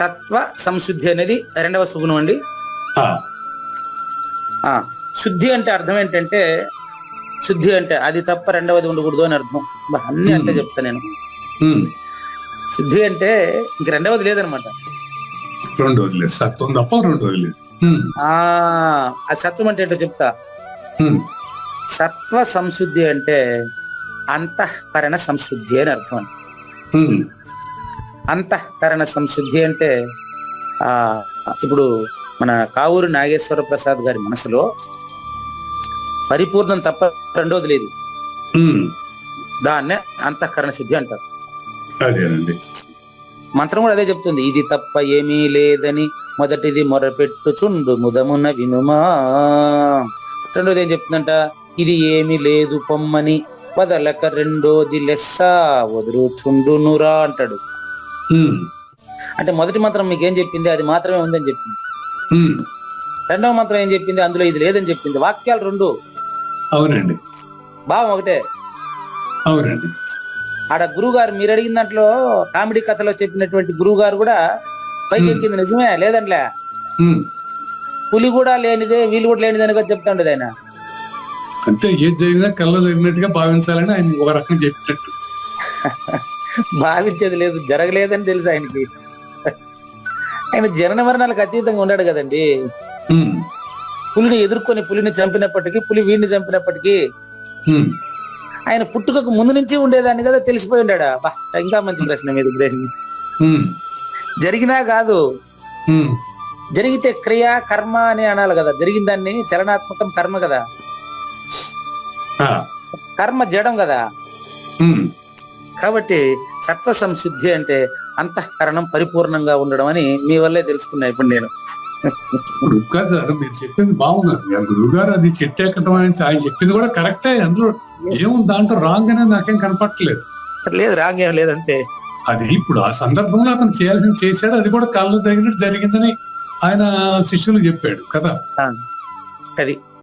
సత్వ సంశుద్ధి అనేది రెండవ సుగుణం అండి. శుద్ధి అంటే అర్థం ఏంటంటే శుద్ధి అంటే అది తప్ప రెండవది ఉండకూడదు అని అర్థం. అన్ని అంటే చెప్తా నేను. శుద్ధి అంటే ఇంక రెండవది లేదనమాట. రెండు వదిలేదు. సత్వం తప్ప రెండు వదిలేదు. ఉమ్, ఆ సత్వం అంటే ఏంటో చెప్తా. సత్వ సంశుద్ధి అంటే అంతఃకరణ సంశుద్ధి అని అర్థం అండి. అంతఃకరణ సంశుద్ధి అంటే ఆ ఇప్పుడు మన కావూరు నాగేశ్వర ప్రసాద్ గారి మనసులో పరిపూర్ణం తప్ప రెండోది లేదు. దాన్నే అంతఃకరణ శుద్ధి అంటారు. మంత్రం కూడా అదే చెప్తుంది. ఇది తప్ప ఏమీ లేదని మొదటిది మొరపెట్టుచుండు ముదమున వినుమా. రెండోది ఏం చెప్తుందంట? ఇది ఏమీ లేదు పొమ్మని వదలక రెండోది లెస్స వదులుచుండునురా అంటాడు. అంటే మొదటి మంత్రం మీకు ఏం చెప్పింది? అది మాత్రమే ఉందని చెప్పింది. రెండవ మంత్రం ఏం చెప్పింది? అందులో ఇది లేదని చెప్పింది. వాక్యాలు రెండు. అవునండి. భావం ఒకటే. అవునండి. ఆడ గురువు గారు మీరు అడిగిన దాంట్లో కామెడీ కథలో చెప్పినటువంటి గురువు గారు కూడా పైకి. ఎక్కింది. నిజమే ఉమ్, పులి కూడా లేనిదే వీళ్ళు కూడా లేనిదని కదా చెప్తా ఉండేది ఆయన. అంటే ఏది జరిగినా కళ్ళ జరిగినట్టుగా భావించాలని ఆయన ఒక రకం చెప్పినట్టు. భావించేది లేదు జరగలేదని తెలుసు ఆయనకి. ఆయన జనన మరణాలకు అతీతంగా ఉన్నాడు కదండి. పులిని ఎదుర్కొని పులిని చంపినప్పటికీ పులి వీడిని చంపినప్పటికీ ఆయన పుట్టుకకు ముందు నుంచి ఉండేదాన్ని కదా తెలిసిపోయి ఉండాడా? బా ఇంకా మంచి ప్రశ్న మీద ప్రశ్న జరిగినా కాదు జరిగితే క్రియ కర్మ అని అనాలి కదా. జరిగిన దాన్ని చలనాత్మకం కర్మ కదా. కర్మ జడం కదా. కాబట్టి సత్వ సంశుద్ధి అంటే అంతఃకరణం పరిపూర్ణంగా ఉండడం అని మీ వల్లే తెలుసుకున్నా ఇప్పుడు నేను. సార్ మీరు చెప్పింది బాగున్నది. ఆ గురువు గారు అది చెట్టు ఎక్కడం అని ఆయన చెప్పింది కూడా కరెక్టే. అందులో ఏముంది? దాంట్లో రాంగ్ అనేది నాకేం కనపట్టలేదు. లేదు రాంగ్ ఏం లేదంటే అది ఇప్పుడు ఆ సందర్భంలో అతను చేయాల్సింది చేశాడు అది కూడా కళ్ళు తగినట్టు జరిగిందని ఆయన శిష్యులు చెప్పాడు కదా. అది.